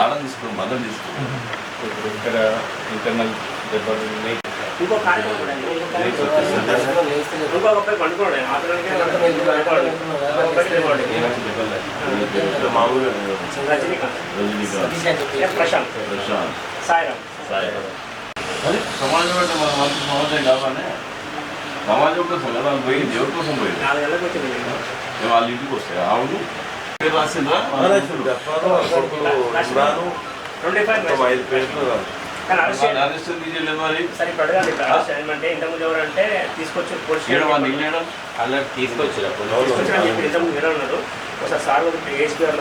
ఆడం తీసుకున్నాం మదం తీసుకున్నాం. ఇప్పుడు ఇక్కడ ఇంటర్నల్ దెబ్బలు ఎస్ ప్రశాంత్. ప్రశాంత్. సాయిరామ్. సాయి అది సమాజం అంటే మన మంచి సమాజం కావాలనే సమాజం కోసం కదా పోయింది ఎవరి కోసం పోయింది? వాళ్ళ ఇంటికి వస్తాయి అవును. పేరు రాసిండ్రా? ట్వంటీ ఫైవ్ కానీ అరెస్ట్ చేయాలి. అరెస్ట్ తీయలేదు మరి సరే ఇప్పుడు అడగాలి ఇప్పుడు అరెస్ట్ ఏమంటే ఇంతకుముందు ఎవరంటే తీసుకొచ్చి తీసుకొచ్చారు ఒకసారి సార్ ఏఎస్పీ గారు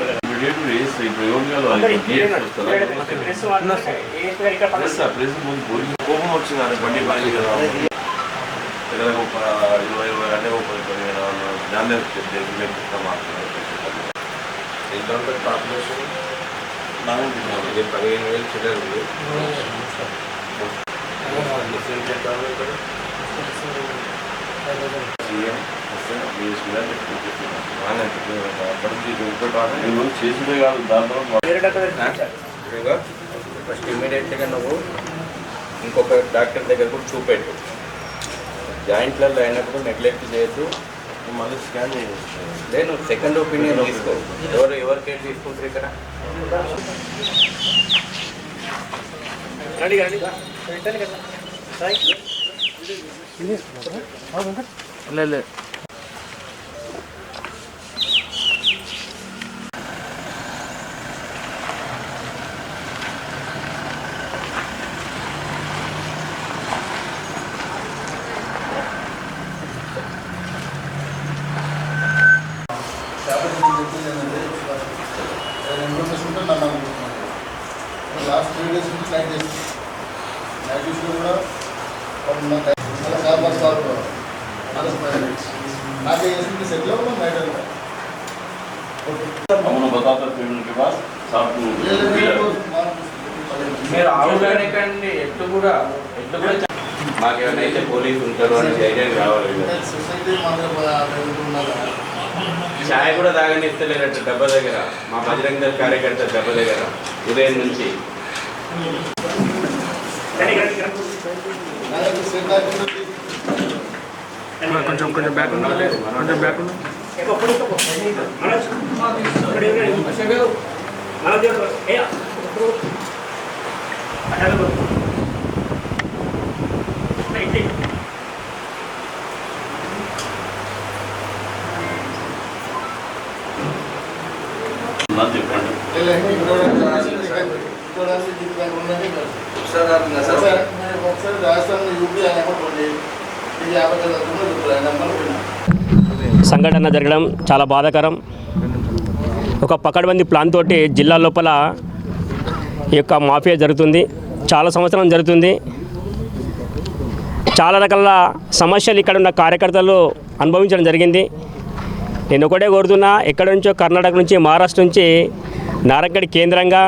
కోపం వచ్చింది బండి బాగా కదా దగ్గర ఇరవై ఇరవై అంటే ఒక పదిహేను దాన్ని మాట్లాడారు ఎంత ఉంటుంది పాపులేషన్ నాకు ఇది పదిహేను వేలు చిల్లర చేసిందే కాదు దాంట్లో ఫస్ట్ ఇమ్మీడియట్గా నువ్వు ఇంకొక డాక్టర్ దగ్గర కూడా చూపెట్టు. జాయింట్లలో అయినప్పుడు నెగ్లెక్ట్ చేయొద్దు. మళ్ళీ స్కాన్ నేను సెకండ్ ఒపీనియన్ తీసుకో ఎవరు ఎవరు కేర్ తీసుకుంటారు ఇక్కడ? రండి రండి నైట్ చూసి కూడా చార్ పాస్ సార్ నాకే చేసింది సెటిల్ అవ్వడం నైట్ అంతా हम लोग बताते थे उनके पास साहब మీరు ఆవుగానే కండి ఎట్లు కూడా ఎట్లు కూడా చ- మాకేమైనా అయితే పోలీసు ఉంటారు అనే ధైర్యం కావాలి కదా. సొసైటీ ఉన్నారు ఛాయ్ కూడా తాగనిస్తలేరట డబ్బా దగ్గర మా బజరంగ దళ కార్యకర్త డబ్బా దగ్గర ఉదయం నుంచి రండి రండి రండి కొంచెం కొంచెం బ్యాక్ కొంచెం బ్యాక్ ఎక్కువ ఒకసారి యూపీ అకౌంట్ ఇది యాభై సంఘటన జరగడం చాలా బాధాకరం. ఒక పకడ్బందీ ప్లాన్ తోటి జిల్లా లోపల ఈ యొక్క మాఫియా జరుగుతుంది. చాలా సంవత్సరం జరుగుతుంది. చాలా రకాల సమస్యలు ఇక్కడ ఉన్న కార్యకర్తలు అనుభవించడం జరిగింది. నేను ఒకటే కోరుతున్నా ఎక్కడి నుంచో కర్ణాటక నుంచి మహారాష్ట్ర నుంచి నారంగడి కేంద్రంగా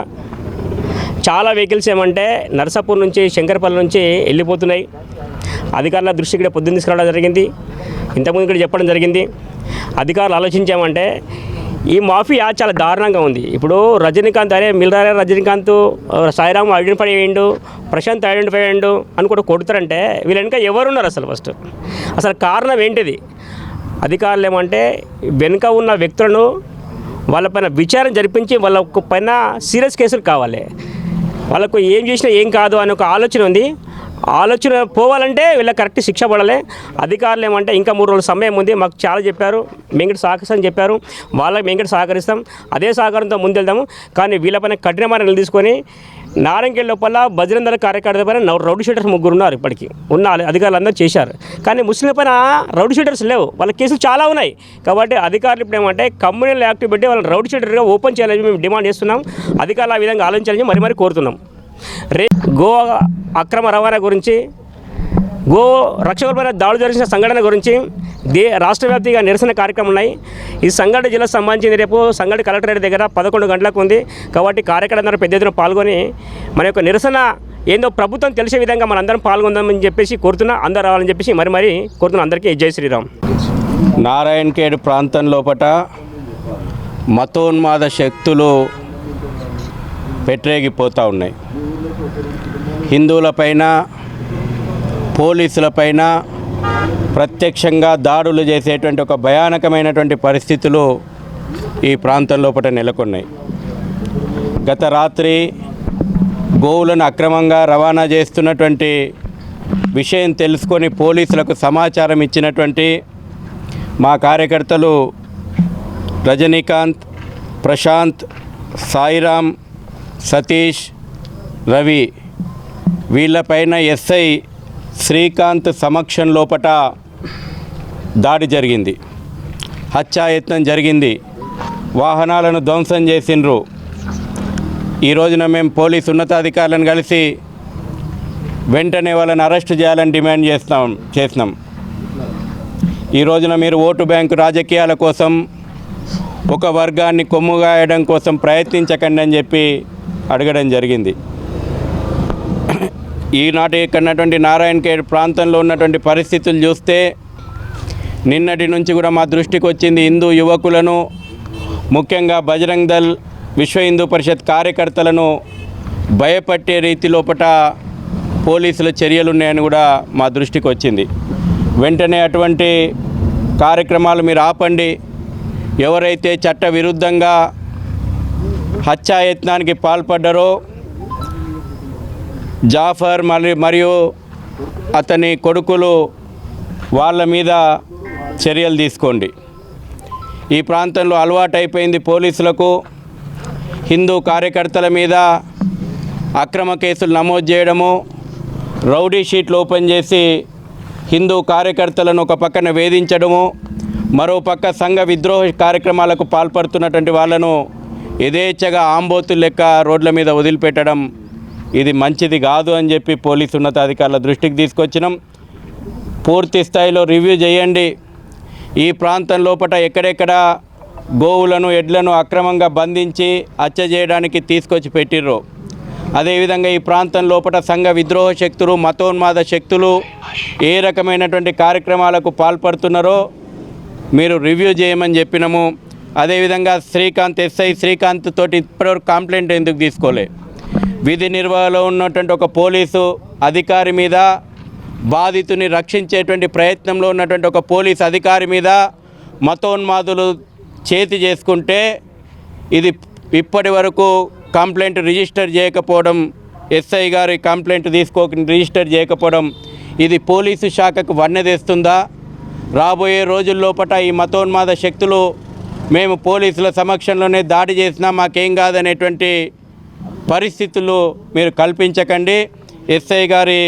చాలా వెహికల్స్ ఏమంటే నరసాపూర్ నుంచి శంకరపల్లి నుంచి వెళ్ళిపోతున్నాయి. అధికారుల దృష్టికి ఇక్కడ పొద్దున్న తీసుకురావడం జరిగింది. ఇంతకుముందు ఇక్కడ చెప్పడం జరిగింది. అధికారులు ఆలోచించామంటే ఈ మాఫియా చాలా దారుణంగా ఉంది. ఇప్పుడు రజనీకాంత్ అరే మిల్రారే రజనీకాంత్ సాయిరామ్ ఐడెంటిఫై అయ్యిండు ప్రశాంత్ ఐడెంటిఫై అయ్యిండు అని కూడా కొడతారంటే వీళ్ళ వెనుక ఎవరున్నారు అసలు ఫస్ట్ అసలు కారణం ఏంటిది? అధికారులు ఏమంటే వెనుక ఉన్న వ్యక్తులను వాళ్ళపైన విచారణ జరిపించి వాళ్ళ పైన సీరియస్ కేసులు కావాలి. వాళ్ళకు ఏం చేసినా ఏం కాదు అని ఒక ఆలోచన ఉంది. ఆలోచన పోవాలంటే వీళ్ళకి కరెక్ట్ శిక్ష పడాలి. అధికారులు ఏమంటే ఇంకా మూడు రోజుల సమయం ఉంది. మాకు చాలా చెప్పారు. మేము సహకరిస్తామని చెప్పారు. వాళ్ళకి మేము సహకరిస్తాం. అదే సహకారంతో ముందెళ్దాము కానీ వీళ్ళపైన కఠినమైన నిలదీసుకొని నారంకెళ్ళ లోపల బజరందర కార్యకర్త పైన రౌడీ షీటర్స్ ముగ్గురు ఉన్నారు ఇప్పటికి. ఉన్న అధికారులు అందరూ చేశారు. కానీ ముస్లింల పైన రౌడీ షీటర్స్ లేవు. వాళ్ళ కేసులు చాలా ఉన్నాయి. కాబట్టి అధికారులు ఇప్పుడు ఏమంటే కమ్యూనల్ యాక్ట్ పెట్టి వాళ్ళని రౌడీ షీటర్గా ఓపెన్ చేయాలని మేము డిమాండ్ చేస్తున్నాం. అధికారులు ఆ విధంగా ఆలోచించాలని మరి మరి కోరుతున్నాం. రే గోవా అక్రమ రవాణా గురించి గో రక్షకులపైన దాడులు జరిగిన సంఘటన గురించి దే రాష్ట్ర వ్యాప్తిగా నిరసన కార్యక్రమం ఉన్నాయి. ఈ సంఘటన జిల్లాకు సంబంధించిన రేపు సంఘటన కలెక్టరేట్ దగ్గర పదకొండు గంటలకు ఉంది. కాబట్టి కార్యకర్తలందరూ పెద్ద ఎత్తున పాల్గొని మన యొక్క నిరసన ఏందో ప్రభుత్వం తెలిసే విధంగా మనందరం పాల్గొందామని చెప్పేసి కోరుతున్నా అందరూ రావాలని చెప్పేసి మరి మరి కోరుతున్నా అందరికీ జై శ్రీరామ్. నారాయణఖేడ్ ప్రాంతం లోపట మతోన్మాద శక్తులు పెట్టరేగిపోతూ ఉన్నాయి. హిందువులపైన పోలీసులపైన ప్రత్యక్షంగా దాడులు చేసేటువంటి ఒక భయానకమైనటువంటి పరిస్థితులు ఈ ప్రాంతం లోపల నెలకొన్నాయి. గత రాత్రి గోవులను అక్రమంగా రవాణా చేస్తున్నటువంటి విషయం తెలుసుకొని పోలీసులకు సమాచారం ఇచ్చినటువంటి మా కార్యకర్తలు రజనీకాంత్ ప్రశాంత్ సాయిరామ్ సతీష్ రవి వీళ్ళపైన ఎస్ఐ శ్రీకాంత్ సమక్షం లోపట దాడి జరిగింది. హత్యాయత్నం జరిగింది. వాహనాలను ధ్వంసం చేసిండ్రు. ఈ రోజున మేము పోలీసు ఉన్నతాధికారులను కలిసి వెంటనే వాళ్ళని అరెస్ట్ చేయాలని డిమాండ్ చేస్తాం చేసినాం. ఈ రోజున మీరు ఓటు బ్యాంకు రాజకీయాల కోసం ఒక వర్గాన్ని కొమ్ముగాయడం కోసం ప్రయత్నించకండి అని చెప్పి అడగడం జరిగింది. ఈనాటి కన్నటువంటి నారాయణ ఖేడ్ ప్రాంతంలో ఉన్నటువంటి పరిస్థితులు చూస్తే నిన్నటి నుంచి కూడా మా దృష్టికి వచ్చింది హిందూ యువకులను ముఖ్యంగా బజరంగ్ దళ్ విశ్వ హిందూ పరిషత్ కార్యకర్తలను భయపట్టే రీతి లోపల పోలీసుల చర్యలు ఉన్నాయని కూడా మా దృష్టికి వచ్చింది. వెంటనే అటువంటి కార్యక్రమాలు మీరు ఆపండి. ఎవరైతే చట్ట విరుద్ధంగా హత్యాయత్నానికి పాల్పడ్డారో జాఫర్ మరి మరియు అతని కొడుకులు వాళ్ళ మీద చర్యలు తీసుకోండి. ఈ ప్రాంతంలో అలవాటైపోయింది పోలీసులకు. హిందూ కార్యకర్తల మీద అక్రమ కేసులు నమోదు చేయడము రౌడీ షీట్లు ఓపెన్ చేసి హిందూ కార్యకర్తలను ఒక పక్కన వేధించడము మరో పక్క సంఘ విద్రోహ కార్యక్రమాలకు పాల్పడుతున్నటువంటి వాళ్ళను యథేచ్ఛగా ఆంబోతులు లెక్క రోడ్ల మీద వదిలిపెట్టడం ఇది మంచిది కాదు అని చెప్పి పోలీసు ఉన్నతాధికారుల దృష్టికి తీసుకొచ్చినాం. పూర్తి స్థాయిలో రివ్యూ చేయండి. ఈ ప్రాంతం లోపల ఎక్కడెక్కడ గోవులను ఎడ్లను అక్రమంగా బంధించి హత్య చేయడానికి తీసుకొచ్చి పెట్టిర్రు. అదేవిధంగా ఈ ప్రాంతం లోపల సంఘ విద్రోహ శక్తులు మతోన్మాద శక్తులు ఏ రకమైనటువంటి కార్యక్రమాలకు పాల్పడుతున్నారో మీరు రివ్యూ చేయమని చెప్పినాము. అదేవిధంగా శ్రీకాంత్ ఎస్ఐ శ్రీకాంత్ తోటి ఇప్పటివరకు కంప్లైంట్ ఎందుకు తీసుకోలే? విధి నిర్వహణలో ఉన్నటువంటి ఒక పోలీసు అధికారి మీద బాధితుని రక్షించేటువంటి ప్రయత్నంలో ఉన్నటువంటి ఒక పోలీస్ అధికారి మీద మతోన్మాదులు చేతి చేసుకుంటే ఇది ఇప్పటి వరకు కంప్లైంట్ రిజిస్టర్ చేయకపోవడం ఎస్ఐ గారి కంప్లైంట్ తీసుకో రిజిస్టర్ చేయకపోవడం ఇది పోలీసు శాఖకు వన్నెదేస్తుందా? రాబోయే రోజుల్లోపట ఈ మతోన్మాద శక్తులు మేము పోలీసుల సమక్షంలోనే దాడి చేసినా మాకేం కాదనేటువంటి పరిస్థితులు మీరు కల్పించకండి. ఎస్ఐ గారి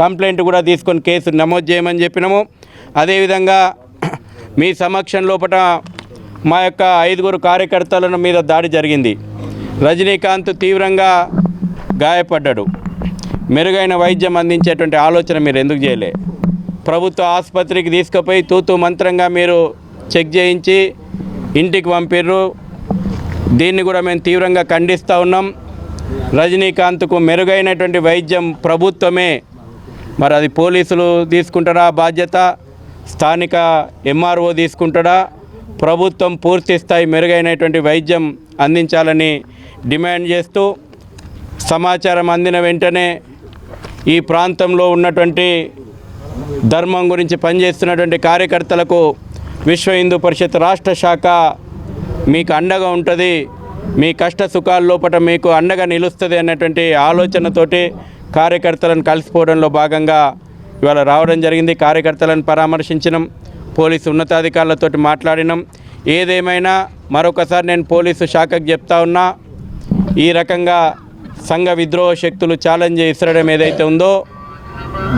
కంప్లైంట్ కూడా తీసుకొని కేసు నమోదు చేయమని చెప్పినాము. అదేవిధంగా మీ సమక్షం లోపల మా యొక్క ఐదుగురు కార్యకర్తలను మీద దాడి జరిగింది. రజనీకాంత్ తీవ్రంగా గాయపడ్డాడు. మెరుగైన వైద్యం అందించేటువంటి ఆలోచన మీరు ఎందుకు చేయలే? ప్రభుత్వ ఆసుపత్రికి తీసుకుపోయి తూతూ మంత్రంగా మీరు చెక్ చేయించి ఇంటికి పంపిర్రు. దీన్ని కూడా మేము తీవ్రంగా ఖండిస్తూ ఉన్నాం. రజనీకాంత్కు మెరుగైనటువంటి వైద్యం ప్రభుత్వమే. మరి అది పోలీసులు తీసుకుంటారా? బాధ్యత? స్థానిక ఎంఆర్ఓ తీసుకుంటాడా? ప్రభుత్వం పూర్తి స్థాయి మెరుగైనటువంటి వైద్యం అందించాలని డిమాండ్ చేస్తూ సమాచారం అందిన వెంటనే ఈ ప్రాంతంలో ఉన్నటువంటి ధర్మం గురించి పనిచేస్తున్నటువంటి కార్యకర్తలకు విశ్వ హిందూ పరిషత్ రాష్ట్ర శాఖ మీకు అండగా ఉంటుంది. మీ కష్ట సుఖాల లోపల మీకు అండగా నిలుస్తుంది అనేటువంటి ఆలోచనతోటి కార్యకర్తలను కలిసిపోవడంలో భాగంగా ఇవాళ రావడం జరిగింది. కార్యకర్తలను పరామర్శించినాం. పోలీసు ఉన్నతాధికారులతో మాట్లాడినాం. ఏదేమైనా మరొకసారి నేను పోలీసు శాఖకు చెప్తా ఉన్నా ఈ రకంగా సంఘ విద్రోహ శక్తులు ఛాలెంజ్ ఇసరడం ఏదైతే ఉందో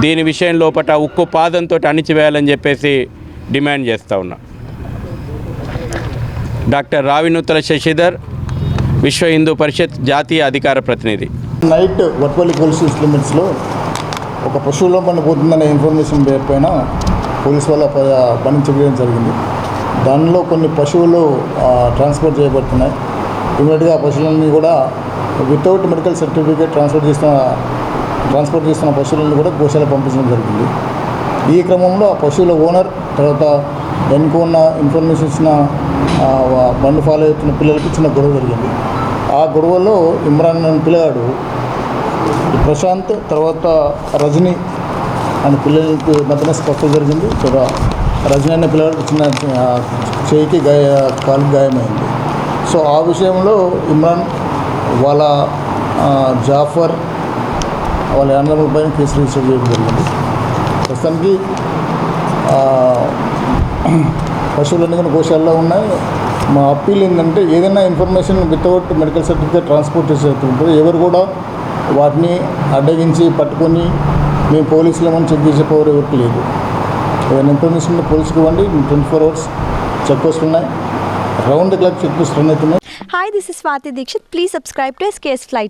దీని విషయం లోపల ఉక్కు పాదంతో అణిచివేయాలని చెప్పేసి డిమాండ్ చేస్తూ ఉన్నా. డాక్టర్ రావినూతల శశిధర్ విశ్వ హిందూ పరిషత్ జాతీయ అధికార ప్రతినిధి. నైట్ వట్పల్లి పోలీస్ లిమిట్స్లో ఒక పశువులో పని పోతుందనే ఇన్ఫర్మేషన్ పైన పోలీస్ వాళ్ళ ప- పని చేయడం జరిగింది. దానిలో కొన్ని పశువులు ట్రాన్స్పోర్ట్ చేయబడుతున్నాయి. ఇమీడియట్గా పశువులన్నీ కూడా వితౌట్ మెడికల్ సర్టిఫికేట్ ట్రాన్స్పోర్ట్ చేసిన ట్రాన్స్పోర్ట్ చేస్తున్న పశువులను కూడా గోశాల పంపించడం జరిగింది. ఈ క్రమంలో ఆ పశువుల ఓనర్ తర్వాత వెనుక ఉన్న ఇన్ఫర్మేషన్ ఇచ్చిన బండి ఫాలో అవుతున్న పిల్లలకి చిన్న గొడవ జరిగింది. గొడవలో ఇమ్రాన్ అనే పిల్లగాడు ప్రశాంత్ తర్వాత రజని అనే పిల్లలకి మధ్యన స్పష్టం జరిగింది. తర్వాత రజని అనే పిల్లగాడు చిన్న చేయికి గాయ కాలు గాయమైంది. సో ఆ విషయంలో ఇమ్రాన్ వాళ్ళ జాఫర్ వాళ్ళ అన్నముల పైన కేసు రిజిస్టర్ చేయడం జరిగింది. ప్రస్తుతానికి పశువులు పశువులన్నీ కూడా గోశాలలో ఉన్నాయి. మా అప్పీల్ ఏంటంటే ఏదైనా information without medical certificate transport చేసేటప్పుడు ఎవరు కూడా వాటిని అడ్డగించి పట్టుకొని మేము పోలీసులేమని చెక్ చేసే పవర్ ఎవరికి లేదు. ఏదైనా ఇన్ఫర్మేషన్ పోలీసుకి ఇవ్వండి. Twenty four hours check post ఉన్నాయి. Round the clock check post run అవుతున్నాయి. Hi, this is Swati Dikshit. Please subscribe to SKS Fly